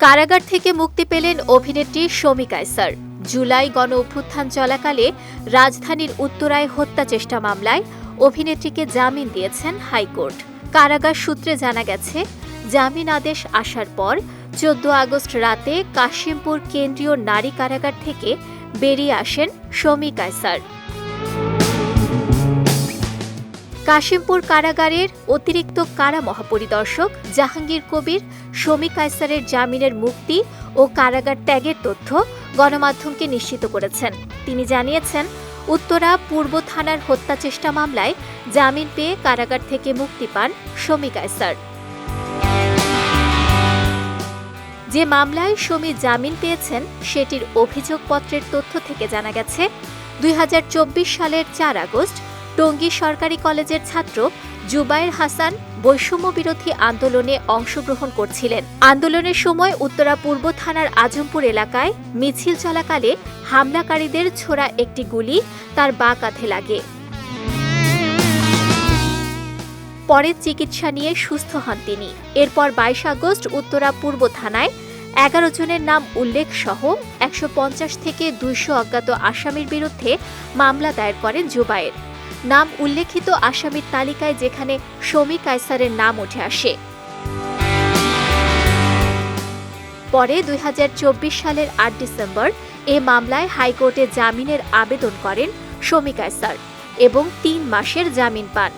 কারাগার থেকে মুক্তি পেলেন অভিনেত্রী শমী কায়সার। জুলাই গণ অভ্যুত্থান চলাকালে রাজধানীর উত্তরায় হত্যা চেষ্টা মামলায় অভিনেত্রীকে জামিন দিয়েছেন হাইকোর্ট। কারাগার সূত্রে জানা গেছে, জামিন আদেশ আসার পর চোদ্দ আগস্ট রাতে কাশিমপুর কেন্দ্রীয় নারী কারাগার থেকে বেরিয়ে আসেন শমী কায়সার। কাশিমপুর কারাগারের অতিরিক্ত কারা মহাপরিদর্শক জাহাঙ্গীর কবির, শমী কায়সারের জামিনের মুক্তি ও কারাগার ত্যাগের তথ্য গণমাধ্যমকে নিশ্চিত করেছেন। তিনি জানিয়েছেন, উত্তরা পূর্ব থানার হত্যা চেষ্টা মামলায় জামিন পেয়ে কারাগার থেকে মুক্তি পান শমী কায়সার। যে মামলায় শমী জামিন পেয়েছেন, সেটির অভিযোগপত্রের তথ্য থেকে জানা গেছে, দুই হাজার চব্বিশ সালের চার আগস্ট টঙ্গী সরকারি কলেজের ছাত্র জুবায়ের হাসান বৈষম্য বিরোধী আন্দোলনে অংশগ্রহণ করছিলেন। আন্দোলনের সময় উত্তরা পূর্ব থানার আজমপুর এলাকায় মিছিল চলাকালে হামলাকারীদের ছোড়া একটি গুলি তার বা কাঁধে লাগে। পরে চিকিৎসা নিয়ে সুস্থ হন তিনি। এরপর বাইশ আগস্ট উত্তরা পূর্ব থানায় এগারো জনের নাম উল্লেখ সহ একশো পঞ্চাশ থেকে দুইশো অজ্ঞাত আসামির বিরুদ্ধে মামলা দায়ের করেন জুবায়ের নাম উল্লেখিত আসামির তালিকায় যেখানে শমী কায়সারের নাম উঠে আসে। পরে দুই হাজার চব্বিশ সালের আট ডিসেম্বর এ মামলায় হাইকোর্টে জামিনের আবেদন করেন শমী কায়সার এবং তিন মাসের জামিন পান।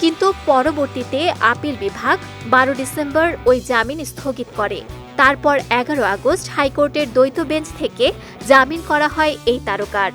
কিন্তু পরবর্তীতে আপিল বিভাগ বারো ডিসেম্বর ওই জামিন স্থগিত করে। তারপর এগারো আগস্ট হাইকোর্টের দ্বৈত বেঞ্চ থেকে জামিন করা হয় এই তারকার।